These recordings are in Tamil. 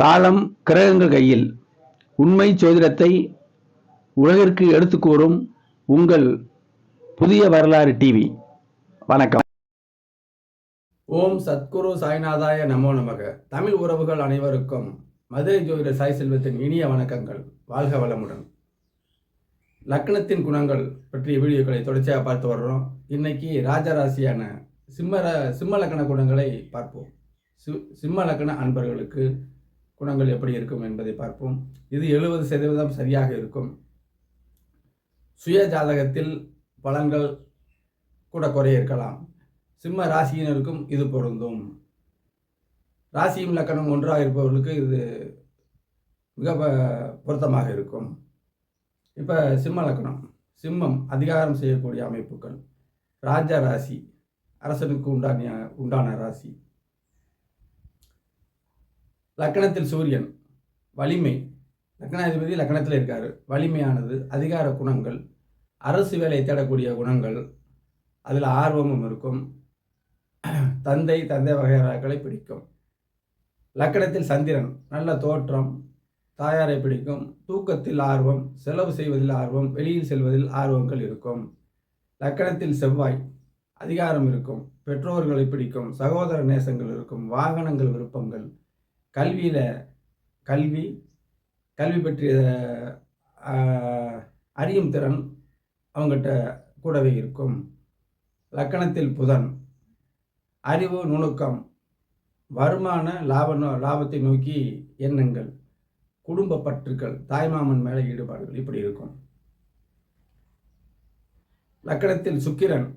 காலம் கிரகங்கள் கையில். உண்மை சோதிடத்தை உலகிற்கு எடுத்து கூறும் உங்கள் புதிய வரலாறு டிவி வணக்கம். ஓம் சத்குரு சாய்நாதாய நமோ நமக. தமிழ் உறவுகள் அனைவருக்கும் மதுரை ஜோதிட சாய் செல்வத்தின் இனிய வணக்கங்கள். வாழ்க வளமுடன். லக்னத்தின் குணங்கள் பற்றிய வீடியோக்களை தொடர்ச்சியாக பார்த்து வர்றோம். இன்னைக்கு ராஜராசியான சிம்ம ர- சிம்ம லக்ன குணங்களை பார்ப்போம். சி சிம்ம லக்ன அன்பர்களுக்கு குணங்கள் எப்படி இருக்கும் என்பதை பார்ப்போம். இது எழுபது சதவீதம் சரியாக இருக்கும். சுய ஜாதகத்தில் பலன்கள் கூட குறைய இருக்கலாம். சிம்ம ராசியினருக்கும் இது பொருந்தும். ராசியும் லக்கணம் ஒன்றாக இருப்பவர்களுக்கு இது மிக பொருத்தமாக இருக்கும். இப்போ சிம்ம லக்கணம். சிம்மம் அதிகாரம் செய்யக்கூடிய அமைப்புகள். ராஜா ராசி அரசனுக்கு உண்டான உண்டான ராசி. லக்கணத்தில் சூரியன் வலிமை. லக்னாதிபதி லக்கணத்தில் இருக்கார். வலிமையானது அதிகார குணங்கள். அரசு வேலை தேடக்கூடிய குணங்கள். அதில் ஆர்வமும் இருக்கும். தந்தை தந்தை வகையறாக்களை பிடிக்கும். லக்கணத்தில் சந்திரன் நல்ல தோற்றம். தாயாரை பிடிக்கும். தூக்கத்தில் ஆர்வம் செலவு செய்வதில் ஆர்வம் வெளியில் செல்வதில் ஆர்வங்கள் இருக்கும். லக்கணத்தில் செவ்வாய் அதிகாரம் இருக்கும். பெற்றோர்களை பிடிக்கும். சகோதர நேசங்கள் இருக்கும். வாகனங்கள் விருப்பங்கள். கல்வியில் கல்வி கல்வி பற்றிய அறியும் திறன் அவங்ககிட்ட கூடவே இருக்கும். லக்கணத்தில் புதன் அறிவு நுணுக்கம் வருமான லாப லாபத்தை நோக்கி எண்ணங்கள். குடும்ப பற்றுக்கள் தாய்மாமன் மேலே ஈடுபாடுகள் இப்படி இருக்கும். லக்கணத்தில் சுக்கிரன்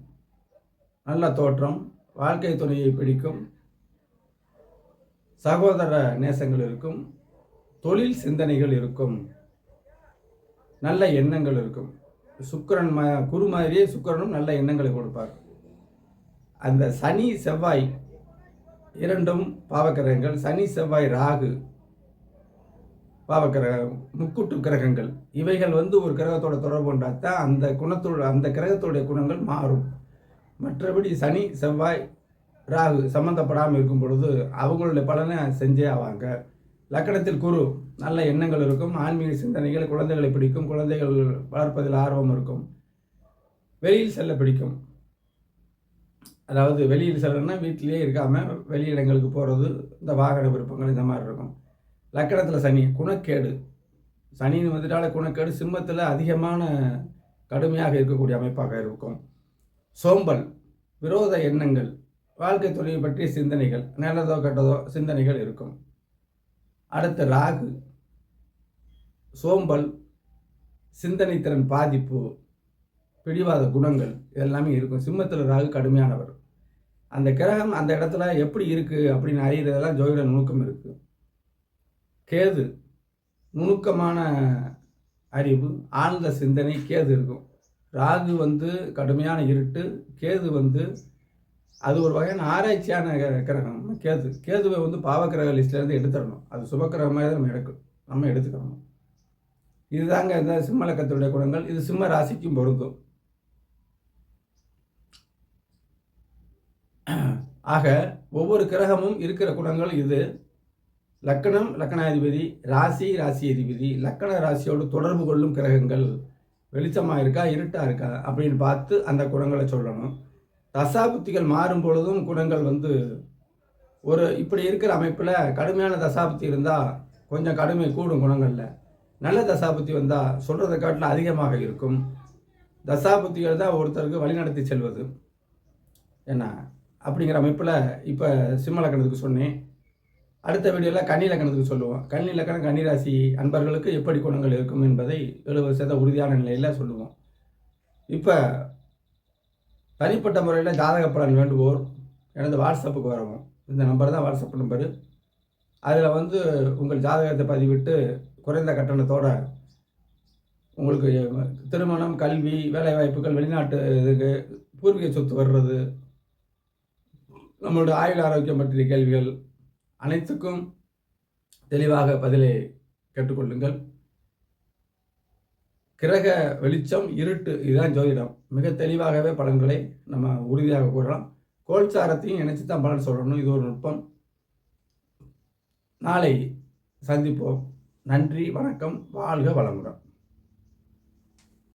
நல்ல தோற்றம் வாழ்க்கை துணையை பிடிக்கும் சகோதர நேசங்கள் இருக்கும் தொழில் சிந்தனைகள் இருக்கும் நல்ல எண்ணங்கள் இருக்கும். சுக்கிரன் ம குரு மாதிரியே சுக்கிரனும் நல்ல எண்ணங்களை கொடுப்பார். அந்த சனி செவ்வாய் இரண்டும் பாவக்கிரகங்கள். சனி செவ்வாய் ராகு பாவக்கிரக முக்கூட்டு கிரகங்கள். இவைகள் வந்து ஒரு கிரகத்தோட தொடர்பு கொண்டாத்தான் அந்த குணத்தோட அந்த கிரகத்தோடைய குணங்கள் மாறும். மற்றபடி சனி செவ்வாய் ராகு சம்மந்தப்படாமல் இருக்கும் பொழுது அவங்களுடைய பலனை செஞ்சே ஆவாங்க. லக்கணத்தில் குரு நல்ல எண்ணங்கள் இருக்கும். ஆன்மீக சிந்தனைகள் குழந்தைகளை பிடிக்கும். குழந்தைகள் வளர்ப்பதில் ஆர்வம் இருக்கும். வெளியில் செல்ல பிடிக்கும். அதாவது வெளியில் செல்லணும்னா வீட்டிலேயே இருக்காமல் வெளியிடங்களுக்கு போகிறது இந்த வாகன விருப்பங்கள் இந்த மாதிரி இருக்கும். லக்கணத்தில் சனி குணக்கேடு. சனின்னு வந்துட்டால குணக்கேடு சிம்மத்தில் அதிகமான கடுமையாக இருக்கக்கூடிய அமைப்பாக இருக்கும். சோம்பல் விரோத எண்ணங்கள் வாழ்க்கை தொழிலை பற்றிய சிந்தனைகள் நல்லதோ கெட்டதோ சிந்தனைகள் இருக்கும். அடுத்து ராகு. சோம்பல் சிந்தனைத்திறன் பாதிப்பு பிடிவாத குணங்கள் இதெல்லாமே இருக்கும். சிம்மத்தில் ராகு கடுமையானவர். அந்த கிரகம் அந்த இடத்துல எப்படி இருக்குது அப்படின்னு அறிகிறதெல்லாம் ஜோதிட நுணுக்கம் இருக்குது கேது. நுணுக்கமான அறிவு ஆழ்ந்த சிந்தனை கேது இருக்கும். ராகு வந்து கடுமையான இருட்டு கேது வந்து அது ஒரு வகையான ஆராய்ச்சியான கிரகம் கேது. கேதுவை வந்து பாவக்கிரக லிஸ்ட்லேருந்து எடுத்துடணும். அது சுபக்கிரகமாக தான் நம்ம எடுக்கும் நம்ம எடுத்துக்கணும். இதுதாங்க இந்த சிம்மலக்கத்துடைய குணங்கள். இது சிம்ம ராசிக்கும் பொருந்தும். ஆக ஒவ்வொரு கிரகமும் இருக்கிற குணங்கள் இது. லக்கணம் லக்கணாதிபதி ராசி ராசி அதிபதி லக்கண ராசியோடு தொடர்பு கொள்ளும் கிரகங்கள் வெளிச்சமாக இருக்கா இருட்டாக இருக்கா அப்படின்னு பார்த்து அந்த குணங்களை சொல்லணும். தசாபுத்திகள் மாறும் பொழுதும் குணங்கள் வந்து ஒரு இப்படி இருக்கிற அமைப்பில் கடுமையான தசாபுத்தி இருந்தால் கொஞ்சம் கடுமை கூடும் குணங்களில். நல்ல தசாபுத்தி வந்தால் சொல்கிறத காட்டில் அதிகமாக இருக்கும். தசாபுத்திகள் தான் ஒருத்தருக்கு வழிநடத்தி செல்வது. என்ன அப்படிங்கிற அமைப்பில் இப்போ சிம்மலக்கணத்துக்கு சொன்னேன். அடுத்த வீடியோவில் கன்னி லக்கணத்துக்கு சொல்லுவோம். கன்னி லக்கணம் கன்னிராசி அன்பர்களுக்கு எப்படி குணங்கள் இருக்கும் என்பதை எழுபது சதவீத உறுதியான நிலையில் சொல்லுவோம். இப்போ தனிப்பட்ட முறையில் ஜாதக பலன் வேண்டுவோர் எனது வாட்ஸ்அப்புக்கு வரவும். இந்த நம்பர் தான் வாட்ஸ்அப் நம்பரு அதில் வந்து உங்கள் ஜாதகத்தை பதிவிட்டு குறைந்த கட்டணத்தோட உங்களுக்கு திருமணம் கல்வி வேலைவாய்ப்புகள் வெளிநாட்டு இதுக்கு பூர்வீக சொத்து வர்றது நம்மளுடைய ஆயுள் ஆரோக்கியம் பற்றிய கேள்விகள் அனைத்துக்கும் தெளிவாக பதிலை கேட்டுக்கொள்ளுங்கள். கிரக வெளிச்சம் இருட்டு இதுதான் ஜோதிடம். மிக தெளிவாகவே பலன்களை நம்ம உறுதியாக கூறலாம். கோல்சாரத்தையும் இணைச்சு தான் பலன் சொல்லணும். இது ஒரு நுட்பம். நாளை சந்திப்போம். நன்றி வணக்கம். வாழ்க வளமுடன்.